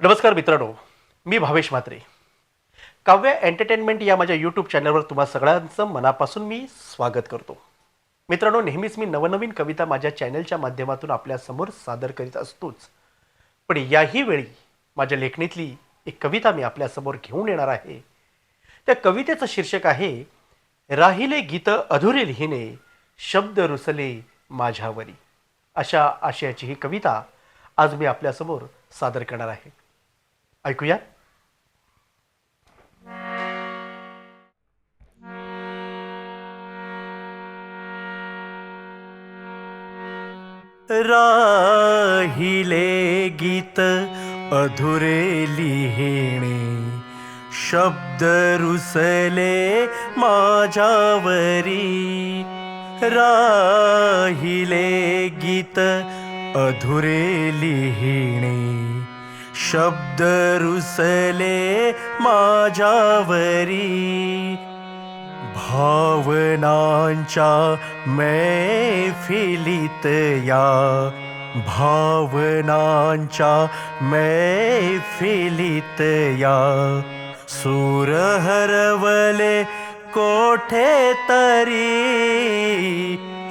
नमस्कार मित्रांनो मी भावेश म्हात्रे. काव्य एंटरटेनमेंट या माझ्या यूट्यूब चॅनलवर तुम्हा सगळ्यांचं मनापासून मी स्वागत करतो. मित्रांनो नेहमीच मी नवनवीन कविता माझ्या चॅनलच्या माध्यमातून आपल्यासमोर सादर करीत असतोच. पण याही वेळी माझ्या लेखणीतली एक कविता मी आपल्यासमोर घेऊन येणार आहे. त्या कवितेचं शीर्षक आहे राहिले गीत अधुरे लिहिणे शब्द रुसले माझ्यावरी. अशा आशयाची ही कविता आज मी आपल्यासमोर सादर करणार आहे. ऐकूया राहिले गीत अधुरे लिहिणे शब्द रुसले माझ्यावरी. राहिले गीत अधुरे लिहिणे शब्द रुसले माझ्यावरी भावनांच्या मैफिलीत या भावनांच्या मैफिलीत या सूर हरवले कोठे तरी।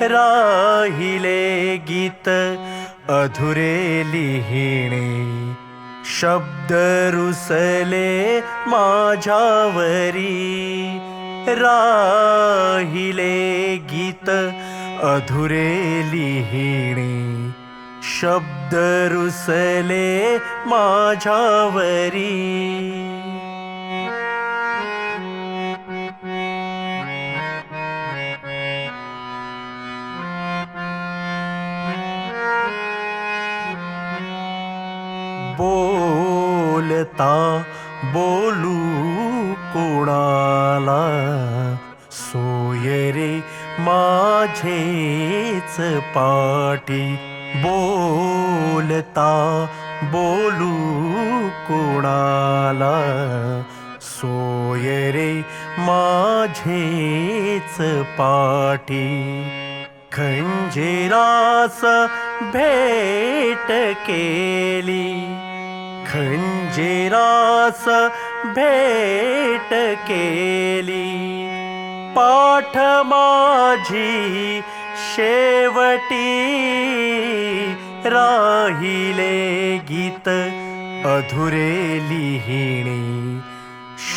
राहिले गीत अधुरे लिहिणे शब्द रुसले माझ्यावरी राहिले गीत अधुरे लिहिणे। शब्द रुसले आता बोलू कोणाला? सोय रे माझेच पाठी. बोलता बोलू कोणाला? सोय रे माझेच पाठी. खंजिरास भेट केली. खंजिरास भेट केली। पाठ माझी शेवटी राहिले गीत अधुरे लिहिणे।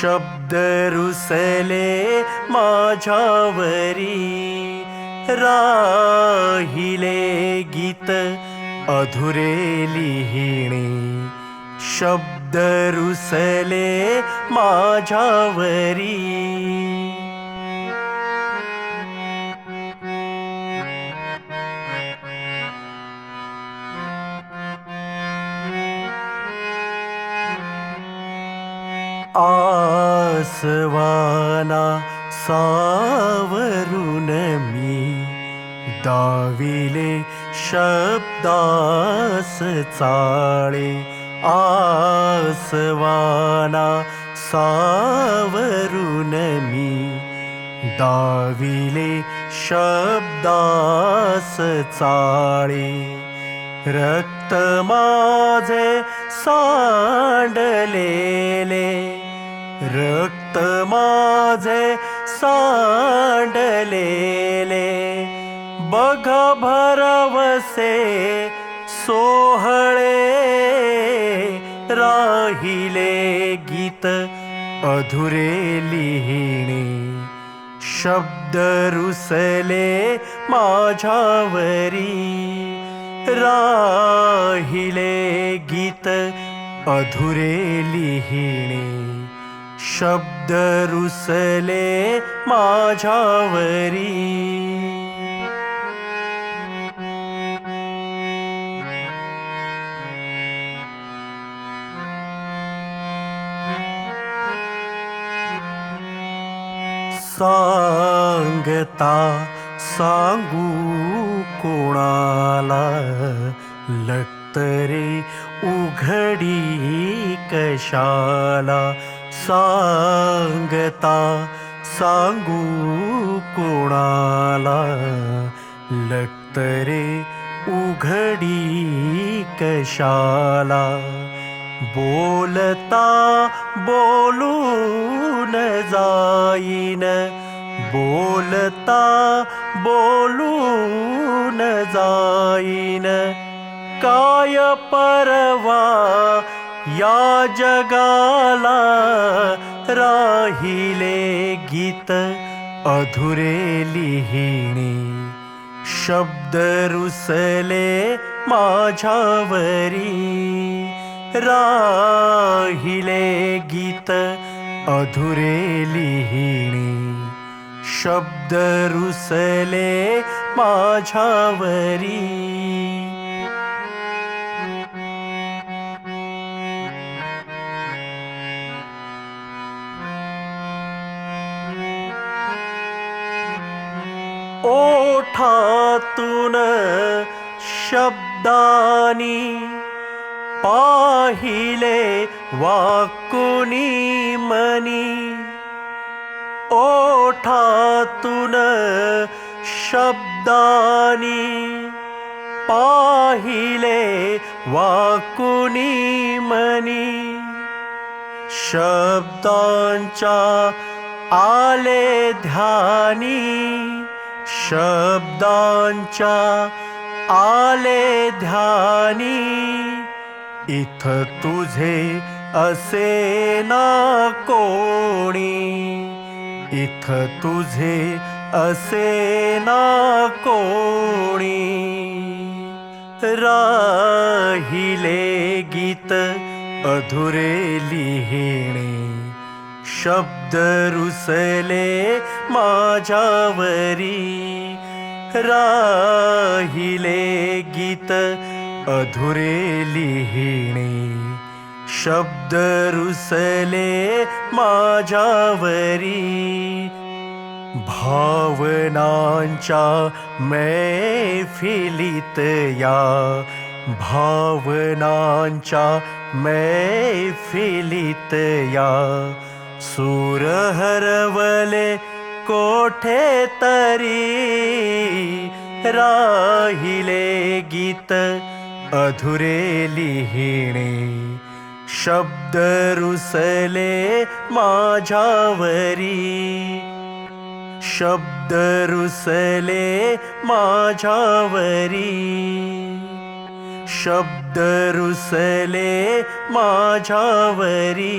शब्द रुसले माझ्यावरी। राहिले गीत अधुरे लिहिणे शब्द रुसले आसवाना सावरून मी दाविले शब्दास चाळे आसवाना सावरून मी दाविले शब्दास चाळे। रक्त माझे सांडलेले। रक्त माझे सांडलेले। बघ भरवसे सोहळे राहिले गीत अधुरे लिहिणे. शब्द रुसले माझ्यावरी. राहिले गीत अधुरे लिहिणे. शब्द रुसले माझ्यावरी. सांगता सांगू कोणाला? लक्तरे उघडी कशाला? सांगता सांगू कोणाला? लक्तरे उघडी कशाला? बोलता बोलून जाईन। बोलता बोलून जाईन। काय परवा या जगाला राहिले गीत। अधुरे लिहिणे शब्द रुसले माझ्यावरी राहिले गीत अधुरे लिहिणे। शब्द रुसले माझ्यावरी। ओठातून शब्दानी पाहिले वाकुनी मनी। ओठातून शब्दानी पाहिले वाकुनी मनी। शब्दांच्या आले ध्यानी। शब्दांच्या आले ध्यानी इथ तुझे असे ना कोणी. इथ तुझे असे ना कोणी. राहिले गीत अधुरे लिहिणे. शब्द रुसले माझ्यावरी. राहिले गीत अधुरे लिहिणे शब्द रुसले माझ्यावरी भावनांच्या मैफिलीत या भावनांच्या मैफिलीत या सूर हरवले कोठे तरी राहिले गीत अधुरे लिहिणे शब्द माझ्यावरी। शब्द रुसले माझ्यावरी। शब्द रुसले माझ्यावरी